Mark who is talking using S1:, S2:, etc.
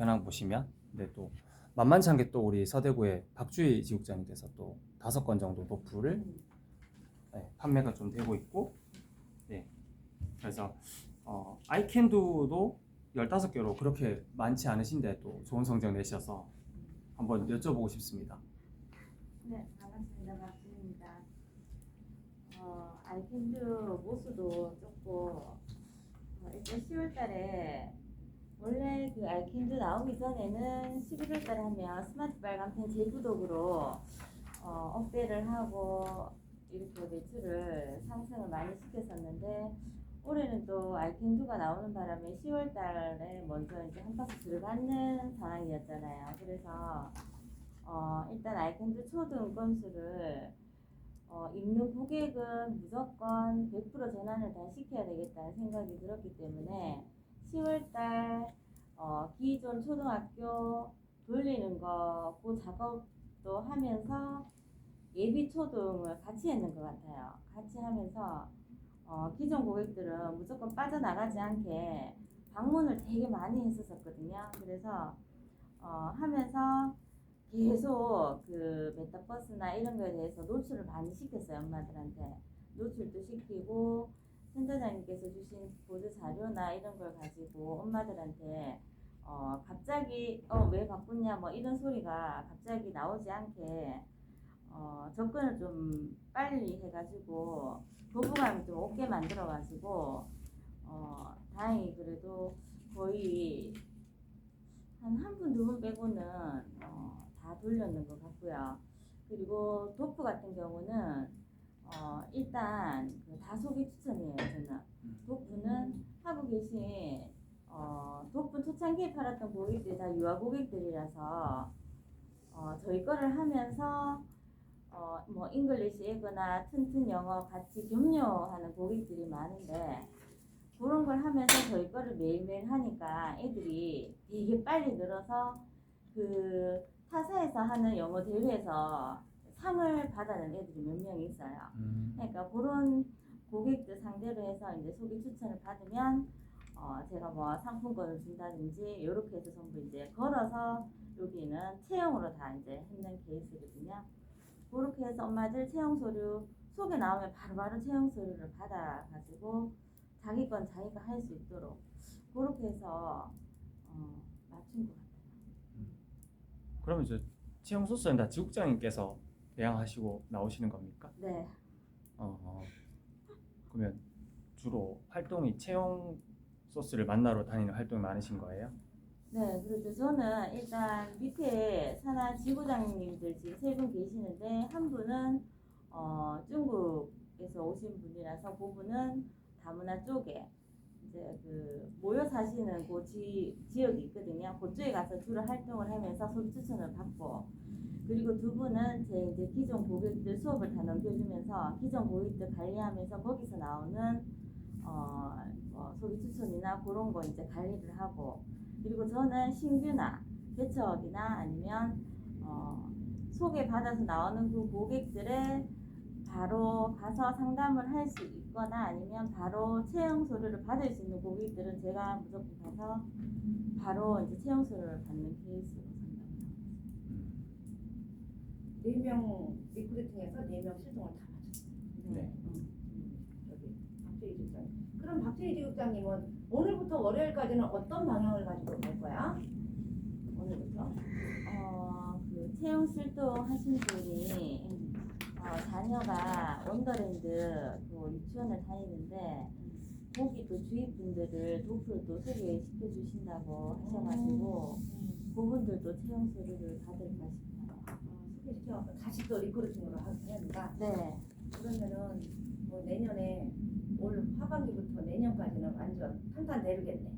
S1: 현황 보시면 근데 또 만만치 않게 또 우리 서대구의 박주희 지국장님께서 또 다섯 건 정도 도프를 네, 판매가 좀 되고 있고 네 그래서 어, 아이캔두도 15개로 그렇게 많지 않으신데 또 좋은 성적 내셔서 한번 여쭤보고 싶습니다.
S2: 네, 반갑습니다. 박진입니다. 어, 알킨드 모수도 좋고 어, 일단 10월 달에 원래 그 알킨드 나오기 전에는 11월 달에 하면 스마트 빨간펜 제구독으로 어, 업데이를 하고 이렇게 매출을 상승을 많이 시켰었는데 올해는 또 알킨두가 나오는 바람에 10월 달에 먼저 이제 한 박스 들어가는 상황이었잖아요. 그래서 어, 일단 알캔드 초등 건수를 어, 입는 고객은 무조건 100% 전환을 다 시켜야 되겠다는 생각이 들었기 때문에 10월달 어, 기존 초등학교 돌리는 거 그 작업도 하면서 예비 초등을 같이 했는 것 같아요. 같이 하면서 어, 기존 고객들은 무조건 빠져나가지 않게 방문을 되게 많이 했었거든요. 그래서 어, 하면서 계속 그 메타버스나 이런 거에 대해서 노출을 많이 시켰어요 엄마들한테 노출도 시키고 센터장님께서 주신 보조 자료나 이런 걸 가지고 엄마들한테 어 갑자기 어 왜 바쁘냐 뭐 이런 소리가 갑자기 나오지 않게 어 접근을 좀 빨리 해가지고 거부감이 좀 없게 만들어가지고 어 다행히 그래도 거의 한 한 분 두 분 빼고는 어, 다 돌렸는 것 같고요. 그리고 도프 같은 경우는 어, 일단 그 다소개 추천이에요. 저는 도프는 하고 계신 어, 도프 초창기에 팔았던 고객들이 다 유아 고객들이라서 어, 저희 거를 하면서 어, 뭐 잉글리시 에거나 튼튼 영어 같이 격려하는 고객들이 많은데 그런 걸 하면서 저희 거를 매일매일 하니까 애들이 되게 빨리 늘어서 그 타사에서 하는 영어 대회에서 상을 받아낸 애들이 몇 명 있어요.
S1: 음,
S2: 그러니까 그런 고객들 상대로 해서 이제 소개 추천을 받으면 어 제가 뭐 상품권을 준다든지 이렇게 해서 전부 이제 걸어서 여기는 체형으로 다 이제 했는 케이스거든요. 그렇게 해서 엄마들 체형 서류 소개 나오면 바로바로 체형 서류를 받아가지고 자기 건 자기가 할 수 있도록 그렇게 해서 어, 맞춘 것 같아요.
S1: 그러면 이제 채용 소스는 다 지국장님께서 대항하시고 나오시는 겁니까?
S2: 네.
S1: 어, 어. 그러면 주로 활동이 채용 소스를 만나러 다니는 활동이 많으신 거예요?
S2: 네, 그렇죠. 저는 일단 밑에 산하 지부장님들 지금 세 분 계시는데 한 분은 어, 중국에서 오신 분이라서 그 분은 다문화 쪽에 이제 그 모여 사시는 그 지, 지역이 있거든요. 그쪽에 가서 주로 활동을 하면서 소비 추천을 받고 그리고 두 분은 제 이제 기존 고객들 수업을 다 넘겨주면서 기존 고객들 관리하면서 거기서 나오는 어, 뭐 소비 추천이나 그런 거 이제 관리를 하고 그리고 저는 신규나 개척이나 아니면 어, 소개 받아서 나오는 그 고객들의 바로 가서 상담을 할 수 있거나 아니면 바로 채용 서류를 받을 수 있는 고객들은 제가 무조건 가서 바로 이제 채용 서류를 받는 케이스로 상담을 하고 있습니다.
S3: 네명 리크루팅해서 네 명 실동을 다 마쳤어요.
S1: 네.
S3: 음, 박주희 지국장님. 그럼 박주희 지국장님은 오늘부터 월요일까지는 어떤 방향을 가지고 갈 거야? 오늘부터?
S2: 어, 그 채용 실도 하신 분이 어, 자녀가 원더랜드 그 유치원을 다니는데 거기 또 주위 분들을 도프를 또 소개시켜 주신다고 하셔가지고 그분들도 채용 서류를 받을까 싶어요.
S3: 어, 소개시켜서 다시 또 리크루팅으로 된다.
S2: 네,
S3: 그러면은 뭐 내년에 올 하반기부터 내년까지는 완전 탄탄 내르겠네.